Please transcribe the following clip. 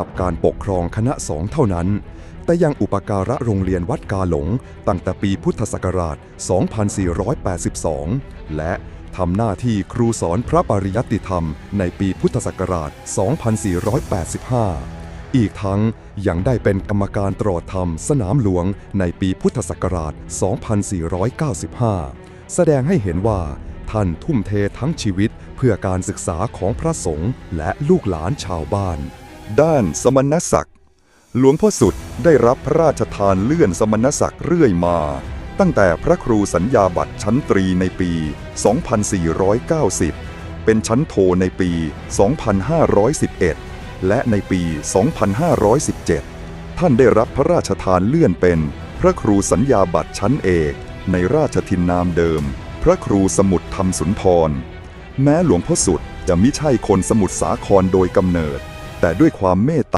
กับการปกครองคณะสงฆ์เท่านั้น แต่ยังอุปการะโรงเรียนวัดกาหลง ตั้งแต่ปีพุทธศักราช 2482 และทำหน้าที่ครูสอนพระปริยัติธรรมในปีพุทธศักราช 2485 อีกทั้งยังได้เป็นกรรมการตรวจธรรมสนามหลวงในปีพุทธศักราช 2495 แสดงให้เห็นว่าท่านทุ่มเททั้งชีวิตเพื่อการศึกษาของพระสงฆ์และลูกหลานชาวบ้าน ด้านสมณศักดิ์ หลวงพ่อสุดได้รับพระราชทานเลื่อนสมณศักดิ์เรื่อยมา ตั้งแต่พระครูสัญญาบัตรชั้นตรีในปี 2490 เป็นชั้นโทในปี 2511 และในปี 2517 ท่านได้รับพระราชทานเลื่อนเป็น พระครูสัญญาบัตรชั้นเอก ในราชทินนามเดิม พระครูสมุทรธรรมสุนทร แม้หลวงพ่อสุดจะมิใช่คนสมุทรสาครโดยกำเนิด แต่ด้วยความเมตตา